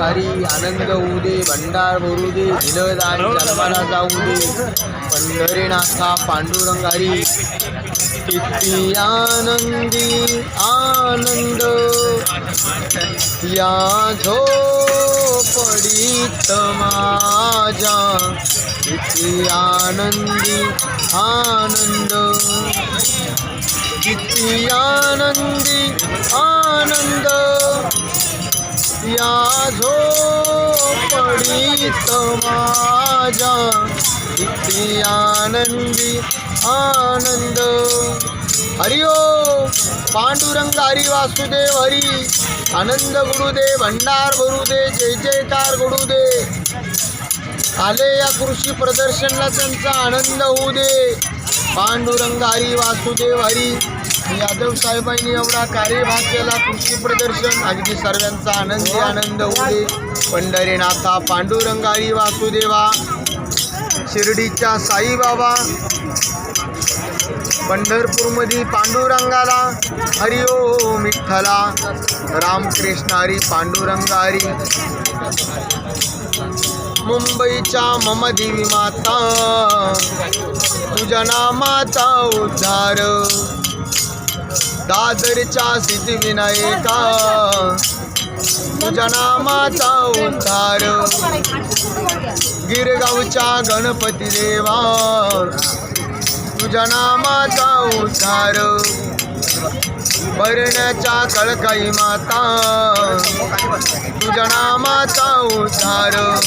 हरी आनंद होऊ दे भंडार भरू दे जन्माला जाऊ दे. पंढरीनाथा पांडुरंग हरी किती आनंदी आनंद. या झोपडीत माझ्या किती आनंदी आनंद. किती आनंदी आनंद. या झोपडीत माझ्या किती आनंदी आनंद. हरिओ पांडुरंग हरी वासुदेव हरी आनंद गुरुदे भंडार गुरुदे जय जयकार गुरु दे आले या कृषी प्रदर्शनला त्यांचा आनंद होऊ दे. पांडुरंग हरी वासुदेव हरी यादव साहेबांनी एवढा कार्यभाग केला कृषी प्रदर्शन अगदी सर्वांचा आनंदी आनंद उदे पंढरीनाथा पांडुरंगारी वासुदेवा शिर्डीच्या साईबाबा पंढरपूरमध्ये पांडुरंगाला हरि ओम विठ्ठला रामकृष्णारी पांडुरंगारी. मुंबईच्या मम देवी माता तुझ्या नामाचा उद्धार. दादरच्या सिद्धिविनायका तुझ्या नामाचा उद्धार. गिरगावच्या गणपती देवा. तुझ्या नामाचा उद्धार. भरण्याच्या कळकाई माता. तुझ्या नामाचा उद्धार.